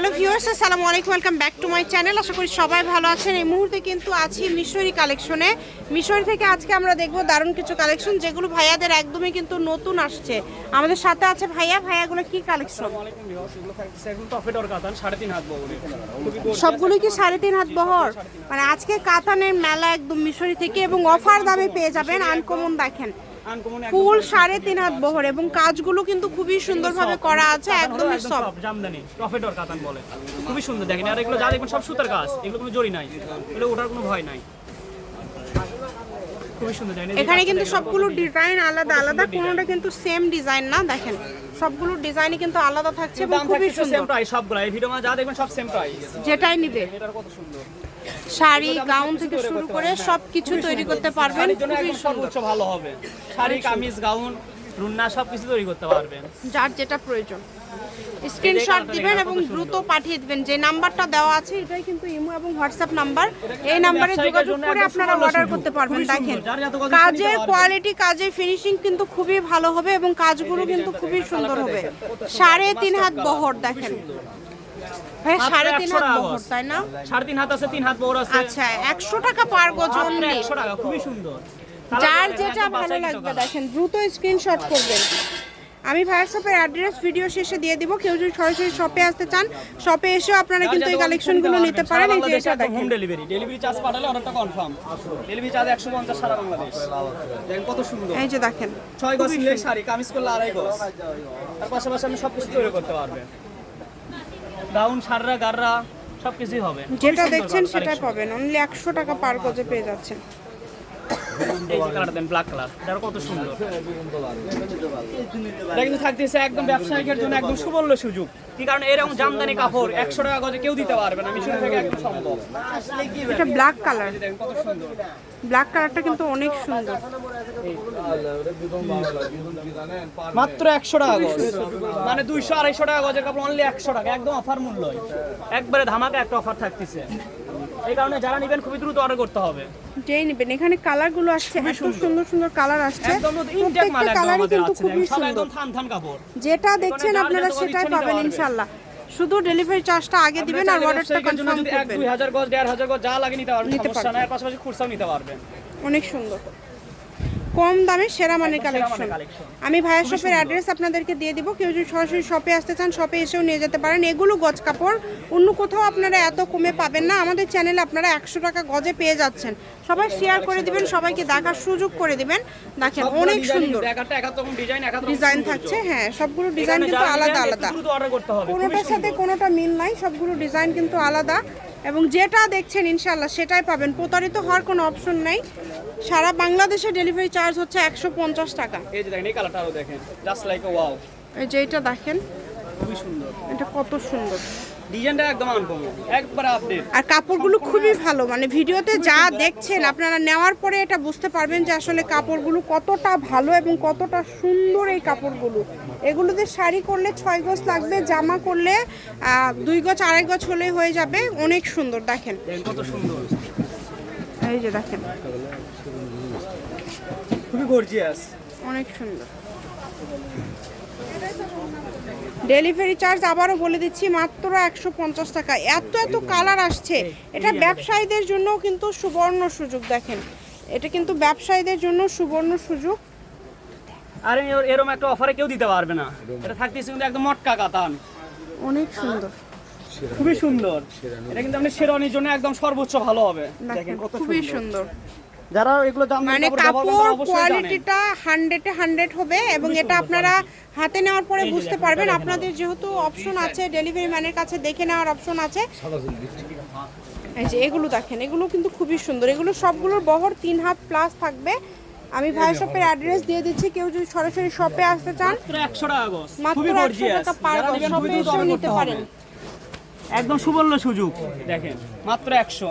Hello viewers আসসালামু আলাইকুম welcome back to my channel. আশা করি সবাই ভালো আছেন। এই মুহূর্তে কিন্তু আছি মিশরি কালেকশনে। মিশরি থেকে আজকে আমরা দেখব দারুণ কিছু কালেকশন যেগুলো ভাইয়াদের একদমই কিন্তু নতুন আসছে। আমাদের সাথে আছে ভাইয়া। ভাইয়াগুলো কি কালেকশন। সবগুলো কি সাড়ে তিন হাত বহর? মানে আজকে কাতানের মেলা একদম মিশরি থেকে এবং অফার দামে পেয়ে যাবেন। আনকমন দেখেন। ফুল সাড়ে তিন হাত বহর এবং কাজগুলো কিন্তু খুবই সুন্দরভাবে করা আছে একদমই একদম সব জামদানি, টফেটর কাতান বলে। খুবই সুন্দর দেখেন আর এগুলো যা দেখবেন সব সুতার কাজ এগুলো কোনো জড়ি নাই এগুলো ওঠার কোনো ভয় নাই। এখানে কিন্তু সবগুলো ডিজাইন আলাদা আলাদা কোনোটা কিন্তু সেম ডিজাইন না দেখেন। সবগুলো ডিজাইনই কিন্তু আলাদা থাকছে এবং খুবই সুন্দর। সেম প্রাইস সবগুলো এই ভিডিও যা দেখবেন সব সেম প্রাইস যেটাই নিবে। এটার কত সুন্দর। শাড়ি গাউন থেকে শুরু করে সব কিছু তৈরি করতে পারবেন। খুবই সর্বোচ্চ ভালো হবে। শাড়ি কামিজ গাউন রুন্না সব কিছু তৈরি করতে পারবেন। যার যেটা প্রয়োজন। স্ক্রিনশট দিবেন এবং দ্রুত পাঠিয়ে দিবেন। যে নাম্বারটা দেওয়া আছে এটাই কিন্তু ইমো এবং হোয়াটসঅ্যাপ নাম্বার। এই নাম্বারে যোগাযোগ করে আপনারা অর্ডার করতে পারবেন। দেখেন কাজের কোয়ালিটি কাজের ফিনিশিং কিন্তু খুবই ভালো হবে এবং কাজগুলো কিন্তু খুবই সুন্দর হবে। সাড়ে তিন হাত বহর দেখেন। হ্যাঁ সাড়ে তিন হাত বহর তাই না? সাড়ে তিন হাত আছে তিন হাত বড় আছে। আচ্ছা একশো টাকা পার গজ একশো টাকা খুবই সুন্দর। যার যেটা ভালো লাগবে দেখেন দ্রুত স্ক্রিনশট করবেন। আমি ভাইয়ের শপের অ্যাড্রেস ভিডিও শেষে দিয়ে দিব। কেউ যদি সরাসরি শপে আসতে চান শপে এসেও আপনারা কিন্তু এই কালেকশনগুলো নিতে পারেন এই যে এটা দেখেন। হোম ডেলিভারি ডেলিভারি চার্জ পাঠালে অর্ডারটা কনফার্ম ডেলিভারি চার্জ একশো পঞ্চাশ সারা বাংলাদেশ। দেখেন কত সুন্দর। এই যে দেখেন। ছয় গজ নিলে শাড়ি কামিজ করলে আড়াই গজ। তার পাশাপাশি সব কিছু তৈরি করতে পারবেন। গাউন সাররা গাররা সব কিছুই হবে যেটা দেখছেন সেটাই পাবেন। অনলি একশো টাকা পার গজে পেয়ে যাচ্ছেন। এই যে কালারটা দেন ব্ল্যাক কালার এটা কত সুন্দর। এটা কিন্তু থাকতেছে একদম ব্যবসায়িকের জন্য একদম সুবর্ণ সুযোগ। কি কারণ? এরকম জামদানি কাপড় একশো টাকা গজে কেউ দিতে পারবে না। মিশন থেকে একদম সম্ভব। এটা ব্ল্যাক কালার কত সুন্দর। ব্ল্যাক কালারটা কিন্তু অনেক সুন্দর। মাত্র একশো টাকা গজ। মানে দুইশো আড়াইশো টাকা গজের কাপড় অনলি একশো টাকা একদম অফার মূল্য একবারে ধামাকা একটা অফার থাকতেছে। এই কারণে যারা নেবেন খুবই দ্রুত অর্ডার করতে হবে। যেই নেবেন এখানে কালারগুলো আসছে এত সুন্দর। সুন্দর কালার আসছে। প্রত্যেকটা কালারই কিন্তু খুবই সুন্দর। থান থান কাপড়। যেটা দেখছেন আপনারা সেটাই পাবেন। ইনশাল্লাহ। শুধু ডেলিভারি চার্জটা আগে দিবেন আর অর্ডারটা কনফার্ম করবেন দুই হাজার গজ দেড় হাজার গজ যা লাগে নিতে পারবেন সমস্যা নাই। এর পাশাপাশি খুরসাও নিতে পারবেন। অনেক সুন্দর। কম দামে সেরা মানের কালেকশন আমি ভাইয়ের শপের অ্যাড্রেস আপনাদেরকে দিয়ে দিব। কেউ যদি সরাসরি শপে আসতে চান শপে এসেও নিয়ে যেতে পারেন। এগুলো গজ কাপড়। অন্য কোথাও আপনারা এত কমে পাবেন না। আমাদের চ্যানেলে আপনারা একশো টাকা গজে পেয়ে যাচ্ছেন। সবাই শেয়ার করে দিবেন সবাইকে দেখার সুযোগ করে দিবেন। দেখেন অনেক সুন্দর। ডিজাইন। থাকছে হ্যাঁ সবগুলো ডিজাইন কিন্তু আলাদা আলাদা। কোনোটার সাথে কোনোটা মিল নাই সবগুলো ডিজাইন কিন্তু আলাদা। এবং যেটা দেখছেন ইনশাল্লাহ সেটাই পাবেন। প্রতারিত হওয়ার কোনো অপশন নাই। সারা বাংলাদেশে ডেলিভারি চার্জ হচ্ছে একশো পঞ্চাশ টাকা। এই যে দেখেন এই কালারটা আরও দেখেন। জাস্ট লাইক ওয়াও এই যে এটা দেখেন। খুবই সুন্দর। এটা কত সুন্দর। ডিজাইনটা একদম আনকমন একবারে আপডেট আর কাপড়গুলো খুবই ভালো মানে ভিডিওতে যা দেখছেন আপনারা নেওয়ার পরে এটা বুঝতে পারবেন যে আসলে কাপড়গুলো কতটা ভালো এবং কতটা সুন্দর এই কাপড়গুলো। এগুলোতে শাড়ি করলে ছয় গজ লাগবে জামা করলে দুই গজ আড়াই গজ হলে হয়ে যাবে। অনেক সুন্দর দেখেন। দেখেন কত সুন্দর। এই যে দেখেন। খুবই গর্জিয়াস অনেক সুন্দর। ডেলিভারি চার্জ আবারও বলে দিচ্ছি মাত্র একশো পঞ্চাশ টাকা। এত এত কালার আসছে। এটা ব্যবসায়ীদের জন্য কিন্তু সুবর্ণ সুযোগ দেখেন। এটা কিন্তু ব্যবসায়ীদের জন্য সুবর্ণ সুযোগ। আর এর- এরকম একটা অফারে কেউ দিতে পারবে না। এটা থাকতেছে কিন্তু একদম মটকা কাতান। অনেক সুন্দর। খুবই সুন্দর। এটা কিন্তু আপনি শেরওয়ানির জন্য একদম সর্বোচ্চ ভালো হবে। দেখেন কত খুবই সুন্দর। যারা এগুলো দাম মানে কাপড় কোয়ালিটিটা হান্ড্রেডে হান্ড্রেড হবে এবং এটা আপনারা হাতে নেওয়ার পরে বুঝতে পারবেন। আপনাদের যেহেতু অপশন আছে ডেলিভারি ম্যানের কাছে দেখে নেওয়ার অপশন আছে। এই যে এগুলো দেখেন এগুলো কিন্তু খুবই সুন্দর। এগুলো সবগুলোর বহর তিন হাত প্লাস থাকবে। আমি ভাই শপের অ্যাড্রেস দিয়ে দিচ্ছি। কেউ যদি সরাসরি শপে আসতে চান মাত্র একশো টাকা পার শপে এসেও নিতে পারেন। একদম সুবর্ণ সুযোগ। দেখেন মাত্র একশো।